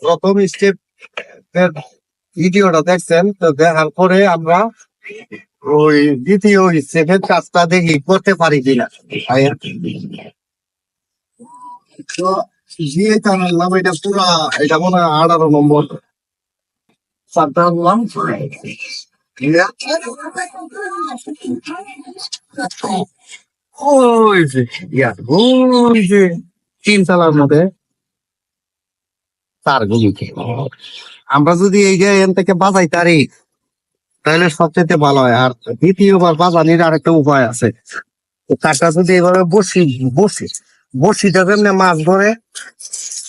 প্রথম স্টেপ ভিডিওটা দেখছেন তো দেখার পরে আমরা ওই দ্বিতীয় স্টেপের কাজটা দেখি করতে পারি কিনা। এটা পুরা এটা মনে হয় নম্বর। ওই ইয়া, ওই যে তিন তলার মধ্যে। তার গুলিকে আমরা যদি এই যে এখান থেকে বাজাই তারি, তাহলে সবচেয়ে ভালো হয়। আর দ্বিতীয়বার বাজানির আরেকটা উপায় আছে। তারটা যদি এভাবে বসি বসি, বসিটা যেমনি মাছ ধরে,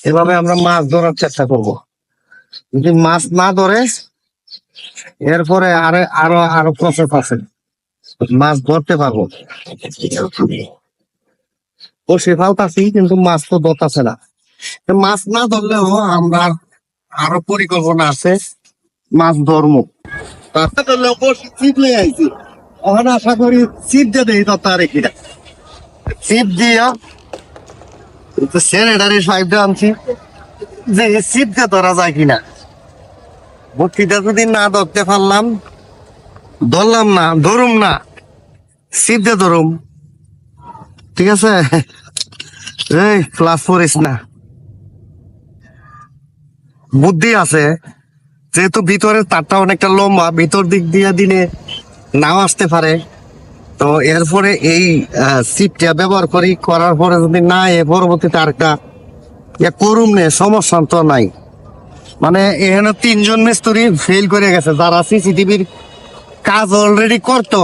এভাবে আমরা মাছ ধরার চেষ্টা করব। যদি মাছ না ধরে, এরপরে আরও আরও আরও প্রসেস আছে। মাছ ধরতে পারব। বসে ফালতাছি, কিন্তু মাছ তো ধরতেছে না। মাছ না ধরলেও আমরা আরও পরিকল্পনা আছে মাছ ধর্ম করলেও বসে চিপ লয়ে আইছি। আশা করি চিপ দিয়ে দেই তো তার চিপ দিয়া সেনেটারি সাহেবটা আনছি। যে চিপ দিয়ে ধরা যায় কিনা। বটিটা যদি না ধরতে পারলাম, ধরলাম না, ধরুম না চিপ দিয়ে ধরুম। ঠিক আছে? এই ক্লাস করিস না। বুদ্ধি আছে, যেহেতু ভিতরের তারটা অনেকটা লম্বা, ভিতর দিক দিয়ে দিলে নাও আসতে পারে। তো এরপরে এই সিটটা ব্যবহার করি, করার পরে যদি না, এ পরবর্তীতে আরেকটা করুম নে, সমস্যা তো নাই। মানে এখানে তিনজন মিস্ত্রি ফেল করে গেছে, যারা সিসিটিভির কাজ অলরেডি করতো,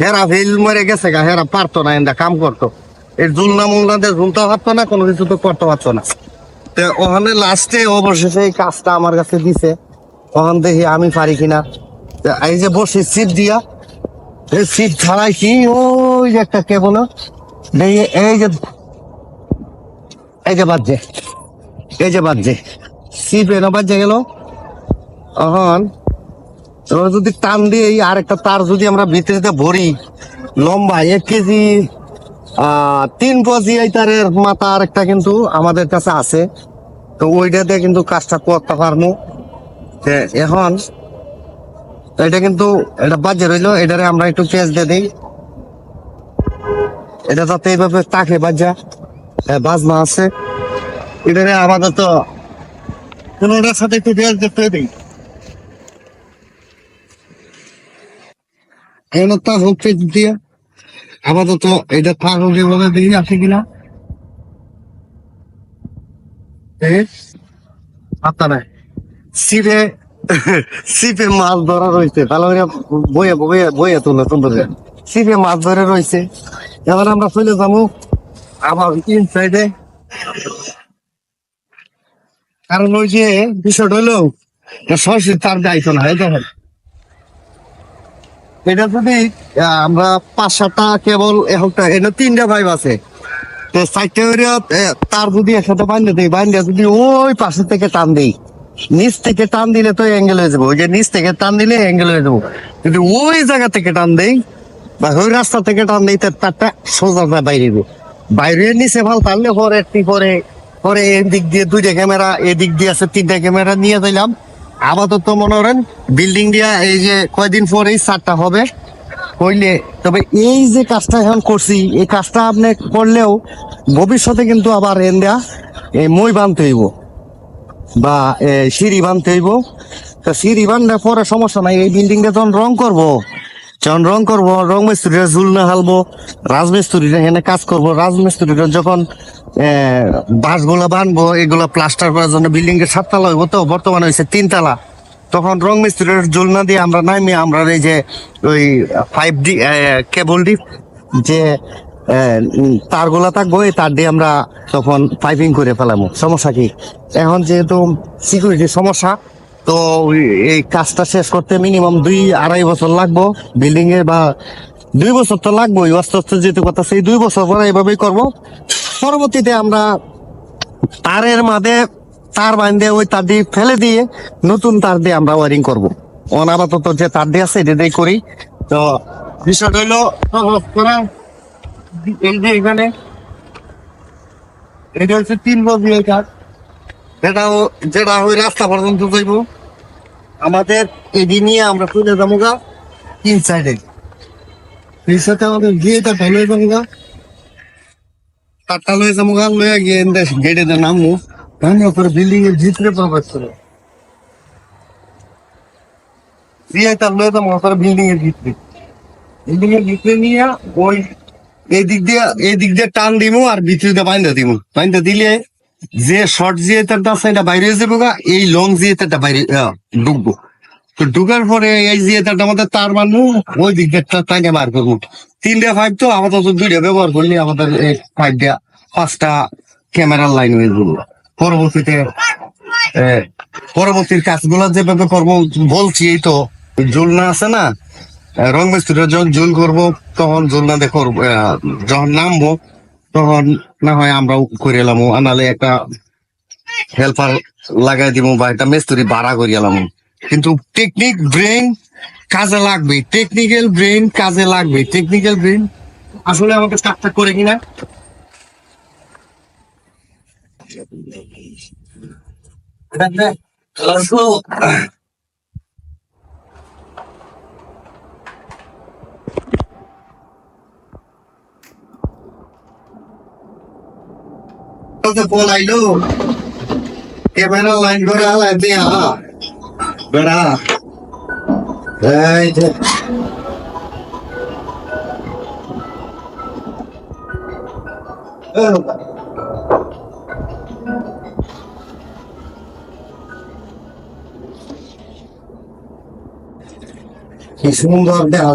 হেরা ফেল মরে গেছে গা, হেরা পারতো না, এন্দা কাম করতো। এই জুলনা মুলনা দিয়ে ঝুলতে পারতো না, কোনো কিছু তো করতে পারতো না। তো ওখানে লাস্টে অবশেষে এই কাজটা আমার কাছে দিছে। ওখান দেখি আমি পারি কিনা। এই যে বসে সিট দিয়া, এই সিট ছাড়াইছি ওই যে একটা কেবল যে- এই যে এই যে বাজছে এই যে বাজছে সিপ এনে বাজছে গেল। এবার যদি টান দিয়ে আরেকটা তার যদি আমরা ভিতরে ভরি, লম্বা এক কেজি তিন কেজি এই তারের মাথা আরেকটা কিন্তু আমাদের কাছে আছে। তো ওইটাতে কিন্তু কাজটা করতে পারব। এখন এটা কিন্তু এটা বাজে রইল এটারে আমরা একটু পেঁয়াজ দিয়ে দিই। এটা যাতে এইভাবে তাকে বাজা হ্যাঁ, বাজনা আছে। এটারে আমাদের তো কোনোটার সাথে একটু পেঁয়াজ দিয়ে দিই। এমন তা হোক দিয়ে আপাতত এটা হোক এভাবে দেখি আছে কিনা। নাই। সিপে সিপে মাছ ধরা রয়েছে। ভালো করে বইয়ে বইয়ে বইয়ে তুলে করে। সিপে মাছ ধরে রয়েছে। এবার আমরা চলে যাব আবার ইনসাইডে কারণ ওই যে বিষয়টা হলো সরাসরি তার দায়িত্ব না হয় দেখেন। এটা যদি আমরা পাঁচ সাতটা কেবল একটা তিনটা ভাইব আছে। তো তার যদি একসাথে বান্ধে দিই বান্ধে যদি ওই পাশে থেকে টান দিই, নিচ থেকে টান দিলে তো অ্যাঙ্গেল হয়ে যাব। ওই যে নিচ থেকে টান দিলে অ্যাঙ্গেল হয়ে যাব। যদি ওই জায়গা থেকে টান দেই, বা ওই রাস্তা থেকে টান দিই তার তারটা সোজা বাইরে বাইরে নিচে ভালো তাহলে পরে পরে পরে এদিক দিয়ে দুইটা ক্যামেরা এদিক দিয়ে আছে তিনটা ক্যামেরা নিয়ে দিলাম আপাতত মনে করেন বিল্ডিং দিয়া এই যে কয়দিন পর এই সারটা হবে করলে তবে এই যে কাজটা এখন করছি, এই কাজটা আপনি করলেও ভবিষ্যতে কিন্তু আবার এন এই মই বানতে হইব বা সিঁড়ি বানতে হইব। তো সিঁড়ি বানলে পরে সমস্যা নাই, এই বিল্ডিংটা যখন রং করব যখন রং করব রং মিস্ত্রিরা ঝুল না হালবো, রাজমিস্ত্রিরা এখানে কাজ করব। রাজমিস্ত্রিরা যখন বাসগুলো বানবো, এগুলো প্লাস্টার করার জন্য বিল্ডিং এর সাততলা হইব তো, বর্তমানে হয়েছে তিনতলা। তখন রং মিস্ত্রির জুলনা দিয়ে আমরা নামি আমরা এই যে ওই ফাইভ ডি কেবল ডিপ যে তারগুলা থাকব, এই তার দিয়ে আমরা তখন পাইপিং করে ফেলাবো। সমস্যা কি? এখন যেহেতু সিকিউরিটির সমস্যা তো এই কাজটা শেষ করতে মিনিমাম দুই আড়াই বছর লাগবো। বিল্ডিং এ বা দুই বছর তো লাগবোই, আস্তে আস্তে যেহেতু কথা, সেই দুই বছর পরে এইভাবেই করব। পরবর্তীতে আমরা তারের মাঝে তার বান্ধে ওই তার দিয়ে ফেলে দিয়ে নতুন তার দিয়ে আমরা ওয়ারিং করব। অনাপাতত যে তার দিয়ে আছে এটা দিয়ে করি। তো বিষয়টা হইল, এই যে এখানে, এটা হচ্ছে তিন বছর কাজ। যেটা যেটা ওই রাস্তা পর্যন্ত যাইব। আমাদের এদিন নিয়ে আমরা তুলে যাব গা, তিন সাইডে। সাথে আমাদের গিয়ে তারটা লয়ে যাব গা। তারটা লয়ে যাব গা, লয়ে গিয়ে গেটে নামবো। নামে ওপরে বিল্ডিং এর ভিতরে প্রবেশ করে দিয়ে তার লয়ে যাব ওপরে বিল্ডিং এর বিল্ডিং এর নিয়ে ওই এই দিক দিয়ে এই দিক দিয়ে টান দিমু আর ভিতরে দিয়ে বাইন্দা দিমু। বাইন্দা দিলে যে শর্ট জিয়েটারটা আছে এটা বাইরে যাব গা, এই লং জিয়েটারটা বাইরে ঢুকবো। তো ঢুকার পরে এই জিয়েটারটা আমাদের তার মানবো ওই দিক দিয়ে টাইনে বার করব। তিনটা ফাইভ তো আমাদের তো দুইটা ব্যবহার করলে আমাদের এই ফাইভটা পাঁচটা ক্যামেরার লাইন হয়ে যাব। পরবর্তীতে পরবর্তীর কাজগুলো যেভাবে করব বলছি এই তো জুলনা আছে না? রং মিস্ত্রিরা যখন জুল করব তখন জুলনা দেখো যখন নামবো তখন না হয় আমরাও করে এলাম। আনালে একটা হেল্পার লাগাই দিব বা একটা মিস্ত্রি ভাড়া করে এলাম। কিন্তু টেকনিক ব্রেন কাজে লাগবে। টেকনিক্যাল ব্রেন কাজে লাগবে। টেকনিক্যাল ব্রেন আসলে আমাকে কাজটা করে কিনা? Let's পলাইলো ক্যামেরা লাইন করে আলাই দিয়া। বেড়া। এই যে। কি সুন্দর দেখা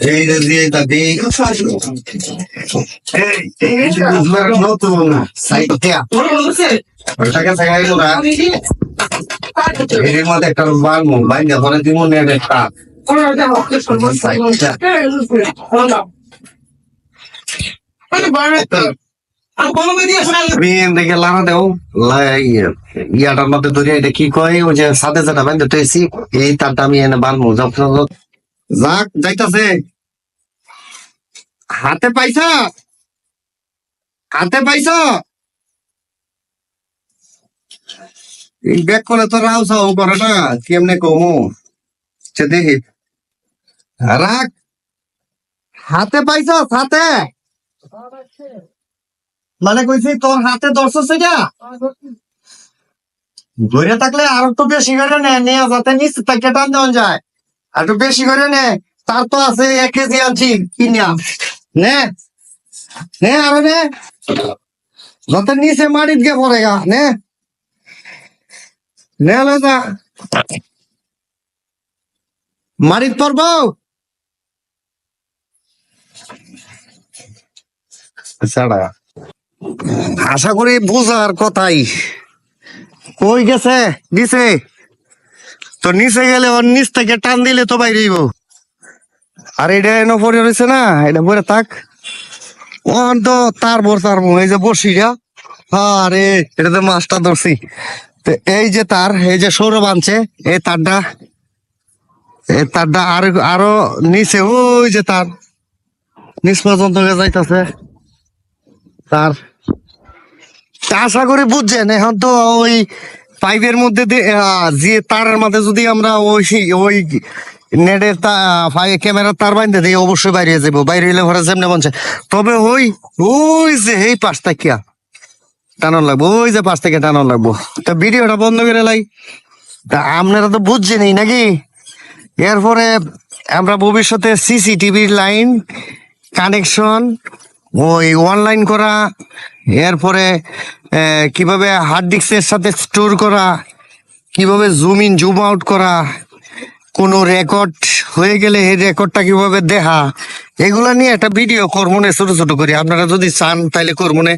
এই যে দিয়ে দাদি এই এই যে বুঝবার নতুন সাইটটা ওটাকে সাইড না। এর মধ্যে একটা বালমু বাইন্দা করে দিমু নেট একটা। লানা দেও। লাই- ইয়াটার মধ্যে ধরে এটা কি কয়? ওই যে সাথে যেটা তৈছি এই তারটা আমি এনে বালমু যখন যাক, যাইতাছে। হাতে পাইছ? হাতে পাইছ? ব্যাগ করে তো রাও সাও করে না কেমনে কমু? সে দেখি। রাখ। হাতে পাইছ, হাতে? মানে কইছি, তোর হাতে ধরছ সেটা ধরে থাকলে আর একটু বেশি করে নে, নিয়ে যাতে নিচ থেকে টান যায়। একটু বেশি করে নে। তার তো আছে এক কেজি আনছি কিনিয়া নে। নে আরও নে। যাতে নিচে মাটিত গে পড়ে গা নে। নে যা। মাটিত পড়ব আশা করি বুঝার কথাই। কই গেছে? দিছে তো নিচে গেলে ওর নিচ থেকে টান দিলে তো বাইরেইব আর এটা এনে পরে রয়েছে না এটা পরে থাক। ওন তো তার বর তার বর, এই যে বসিয়া আরে এটাতে মাছটা ধরছি। তো এই যে তার এই যে সৌরভ আনছে এই তারটা এই তারটা আর আরও নিচে ওই যে তার। নিচ পর্যন্ত যাইতাছে তার। তা আশা করি বুঝছেন এখন তো ওই পাইপের মধ্যে যে তারের মধ্যে যদি আমরা ওই ওই নেটের ক্যামেরার তার বাইন্ধে দিই অবশ্যই বাইরে যাব বাইরে এলে ঘরে যেমনি বলছে তবে ওই ওই যে এই পাঁচ টাকিয়া টানো লাগবো, ওই যে পাঁচ থেকে টানো লাগবো। তা ভিডিওটা বন্ধ করে লাই। তা আপনারা তো বুঝছেনই নাকি? এরপরে আমরা ভবিষ্যতে সিসিটিভির লাইন কানেকশন ওই অনলাইন করা, এরপরে কীভাবে হার্ড ডিস্কের সাথে স্টোর করা, কীভাবে জুম ইন জুম আউট করা, কোনো রেকর্ড হয়ে গেলে এই রেকর্ডটা কীভাবে দেখা, এগুলা নিয়ে একটা ভিডিও করমনে ছোট ছোট করি। আপনারা যদি চান তাহলে করমনে